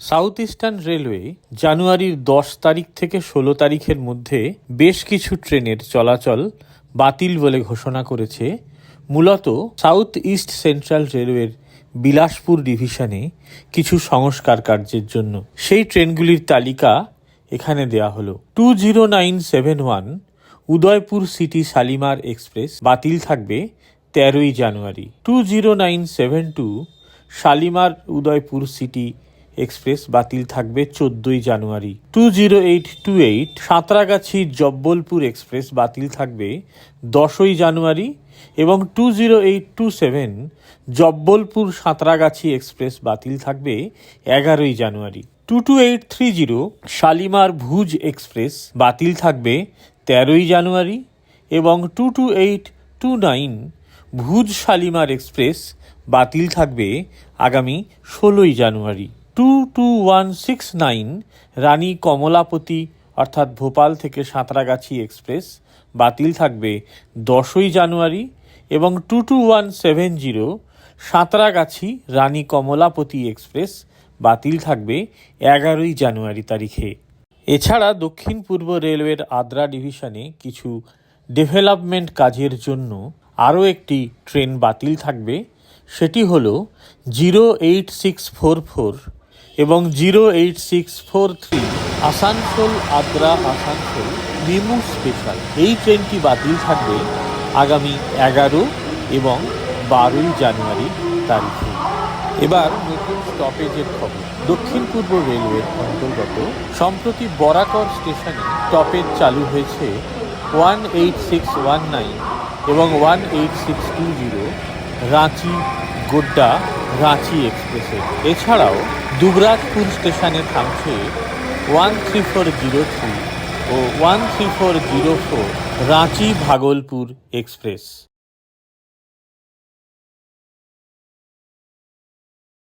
South eastern railway জানুয়ারির দশ তারিখ থেকে ষোলো তারিখের মধ্যে বেশ কিছু ট্রেনের চলাচল বাতিল বলে ঘোষণা করেছে মূলত সাউথ ইস্ট সেন্ট্রাল রেলওয়ের বিলাসপুর ডিভিশনে কিছু সংস্কার কার্যের জন্য। সেই ট্রেনগুলির তালিকা এখানে দেয়া হলো। Two zero nine seven one Udaipur city Shalimar express বাতিল থাকবে তেরোই January. Two zero nine seven two Shalimar Udaipur city express বাতিল থাকবে চোদ্দই January. Two zero eight two eight Santragachi Jabalpur express বাতিল থাকবে দশই জানুয়ারি এবং two zero eight two seven Jabalpur Santragachi express বাতিল থাকবে এগারোই January. Two two eight three zero Shalimar Bhuj express বাতিল থাকবে তেরোই জানুয়ারি এবং two two eight two nine Bhuj Shalimar express বাতিল থাকবে আগামী ষোলোই January. Two two one six nine Rani Kamlapati, অর্থাৎ ভোপাল থেকে সাঁতরাগাছি এক্সপ্রেস, বাতিল থাকবে দশই জানুয়ারি এবং two two one seven zero Santragachi Rani Kamlapati express, বাতিল থাকবে এগারোই জানুয়ারি তারিখে। এছাড়া দক্ষিণ পূর্ব রেলওয়ের আদ্রা ডিভিশনে কিছু ডেভেলপমেন্ট কাজের জন্য আরও একটি ট্রেন বাতিল থাকবে, সেটি হলো zero eight six four four এবং zero eight six four three. Asansol, Adra, Asansol MEMU special. এই ট্রেনটি বাতিল থাকবে আগামী এগারো এবং বারোই জানুয়ারি তারিখে। এবার নতুন স্টপেজের খবর। দক্ষিণ পূর্ব রেলওয়ের অন্তর্গত সম্প্রতি বরাকর স্টেশনে স্টপেজ চালু হয়েছে one eight six one nine এবং one eight six two zero Ranchi Godda Ranchi এক্সপ্রেসে। এছাড়াও দুবরাজপুর স্টেশনে থামছে one three four zero three ও one three four zero four Ranchi Bhagalpur express.